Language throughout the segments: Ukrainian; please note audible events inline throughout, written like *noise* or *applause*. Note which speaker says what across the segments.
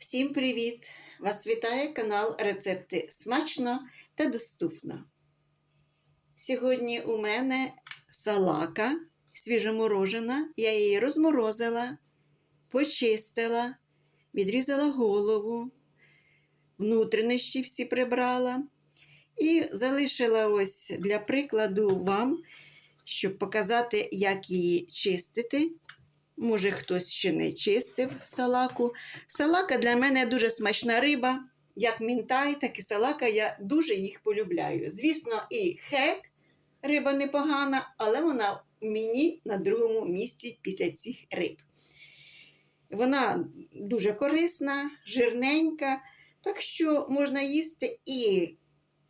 Speaker 1: Всім привіт! Вас вітає канал Рецепти смачно та доступно. Сьогодні у мене салака свіжоморожена. Я її розморозила, почистила, відрізала голову, внутрішні всі прибрала. І залишила ось для прикладу вам, щоб показати, як її чистити. Може, хтось ще не чистив салаку. Салака для мене дуже смачна риба. Як мінтай, так і салака. Я дуже їх полюбляю. Звісно, і хек риба непогана, але вона мені на другому місці після цих риб. Вона дуже корисна, жирненька, так що можна їсти і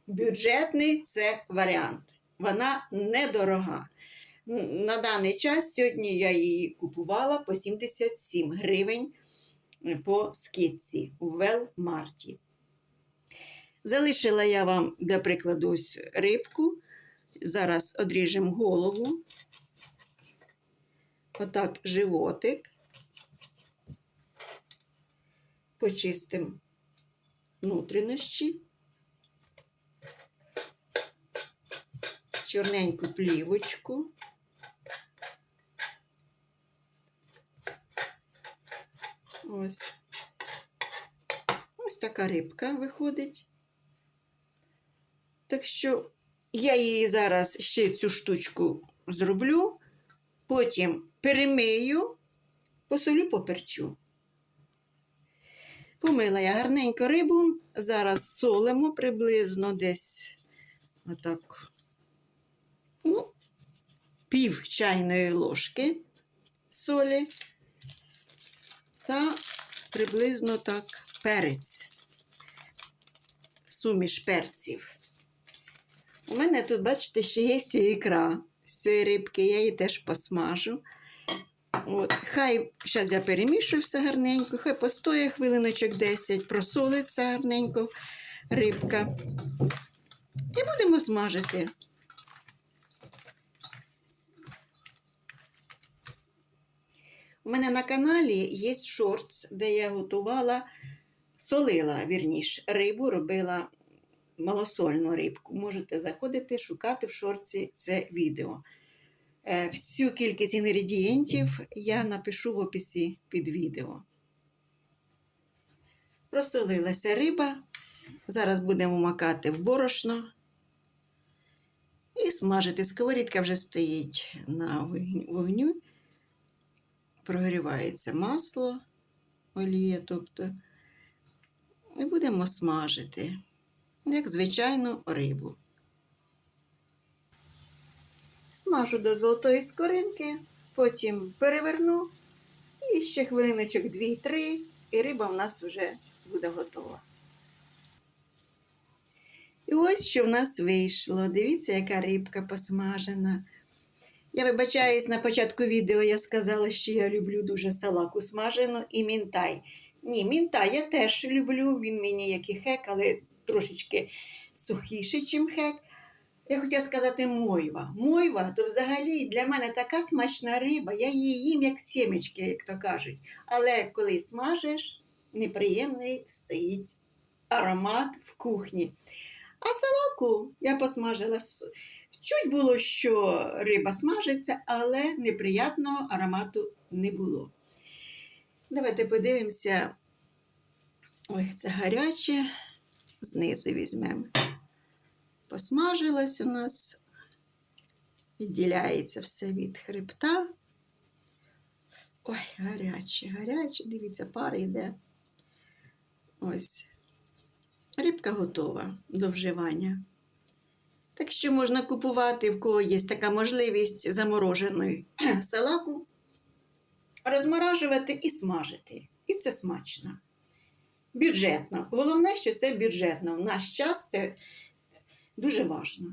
Speaker 1: бюджетний це варіант. Вона недорога. На даний час сьогодні я її купувала по 77 гривень по скидці у Велмарті. Залишила я вам для прикладу ось рибку. Зараз одріжемо голову. Отак животик. Почистимо внутрішні. Чорненьку плівочку. Ось. Ось така рибка виходить. Так що я її зараз ще цю штучку зроблю, потім перемию, посолю поперчу. Помила я гарненько рибу, зараз солимо приблизно десь отак, ну, пів чайної ложки солі та приблизно так перець, суміш перців. У мене тут, бачите, ще є ікра з цієї рибки, я її теж посмажу. От. Хай зараз я перемішую все гарненько, хай постоє хвилиночок 10, просолиться гарненько рибка. І будемо смажити. У мене на каналі є шортс, де я готувала, солила вірніш, рибу, робила малосольну рибку. Можете заходити, шукати в шорці це відео. Е, Всю кількість інгредієнтів я напишу в описі під відео. Просолилася риба. Зараз будемо макати в борошно і смажити. Сковорідка вже стоїть на вогню прогрівається масло, олія, тобто, і будемо смажити, як звичайну рибу. Смажу до золотої скоринки, потім переверну і ще хвилиночок 2-3, і риба в нас вже буде готова. І ось що в нас вийшло. Дивіться, яка рибка посмажена. Я вибачаюсь, на початку відео я сказала, що я люблю дуже салаку смажену і мінтай. Ні, мінтай я теж люблю, він мені як і хек, але трошечки сухіший, ніж хек. Я хотіла сказати мойва. Мойва то взагалі для мене така смачна риба, я її їм як сімечки, як то кажуть. Але коли смажиш, неприємний стоїть аромат в кухні. А салаку я посмажила. Чуть було, що риба смажиться, але неприятного аромату не було. Давайте подивимося. Ой, це гаряче, знизу візьмемо. Посмажилось у нас, відділяється все від хребта. Ой, гаряче, гаряче, дивіться, пар йде. Ось. Рибка готова до вживання. Так що можна купувати, в кого є така можливість замороженої *clears throat* салаку, розморажувати і смажити. І це смачно. Бюджетно. Головне, що це бюджетно. В наш час це дуже важливо.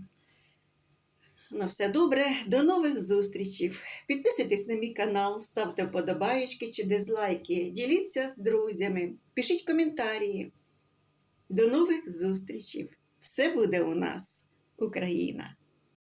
Speaker 1: На все добре, до нових зустрічей. Підписуйтесь на мій канал, ставте вподобаєчки чи дизлайки, діліться з друзями, пишіть коментарі. До нових зустрічей. Все буде у нас. Україна.